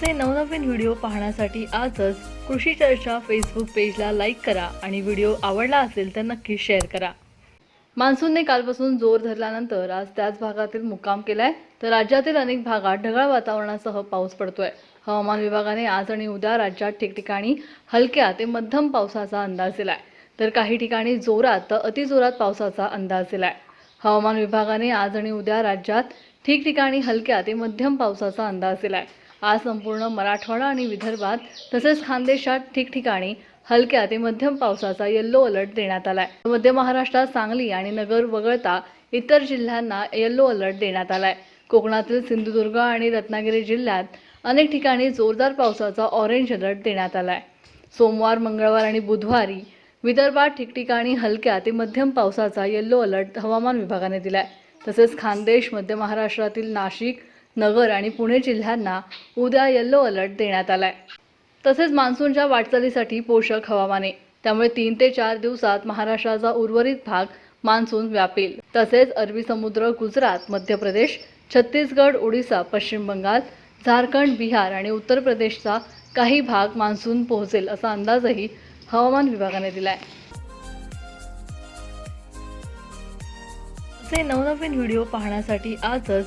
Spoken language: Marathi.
आमचे नवनवीन व्हिडिओ पाहण्यासाठी आजच कृषी चर्चा फेसबुक पेजला लाईक करा आणि व्हिडिओ आवडला असेल तर नक्की शेअर करा. मान्सूनने कालपासून जोर धरल्यानंतर आज त्याच भागातील मुक्काम केलाय. तर राज्यातील अनेक भागात ढगाळ वातावरणासह पाऊस पडतोय. हवामान विभागाने आज आणि उद्या राज्यात ठिकठिकाणी हलक्या ते मध्यम पावसाचा अंदाज दिलाय. तर काही ठिकाणी जोरात तर अतिजोरात पावसाचा अंदाज दिलाय. हवामान विभागाने आज आणि उद्या राज्यात ठिकठिकाणी हलक्या ते मध्यम पावसाचा अंदाज दिलाय. आज संपूर्ण मराठवाडा आणि विदर्भात तसेच खानदेशात ठिकठिकाणी हलक्या ते मध्यम पावसाचा येल्लो अलर्ट देण्यात आला आहे मध्य महाराष्ट्रात सांगली आणि नगर वगळता इतर जिल्ह्यांना येल्लो अलर्ट देण्यात आला आहे कोकणातील सिंधुदुर्ग आणि रत्नागिरी जिल्ह्यात अनेक ठिकाणी जोरदार पावसाचा ऑरेंज अलर्ट देण्यात आला आहे सोमवार मंगळवार आणि बुधवारी विदर्भात ठिकठिकाणी हलक्या ते मध्यम पावसाचा येल्लो अलर्ट हवामान विभागाने दिला आहे तसेच खानदेश मध्य महाराष्ट्रातील नाशिक नगर आणि पुणे जिल्ह्यांना उद्या येल्लो अलर्ट देण्यात आलाय. तसेच मान्सूनच्या वाटचालीसाठी पोषक हवामाने. त्यामुळे तीन ते चार दिवसात महाराष्ट्राचा उर्वरित भाग मान्सून व्यापेल. तसेच अरबी समुद्र गुजरात मध्य प्रदेश छत्तीसगड ओडिसा पश्चिम बंगाल झारखंड बिहार आणि उत्तर प्रदेशचा काही भाग मान्सून पोहोचेल असा अंदाजही हवामान विभागाने दिलाय. असे नवनवीन व्हिडिओ पाहण्यासाठी आजच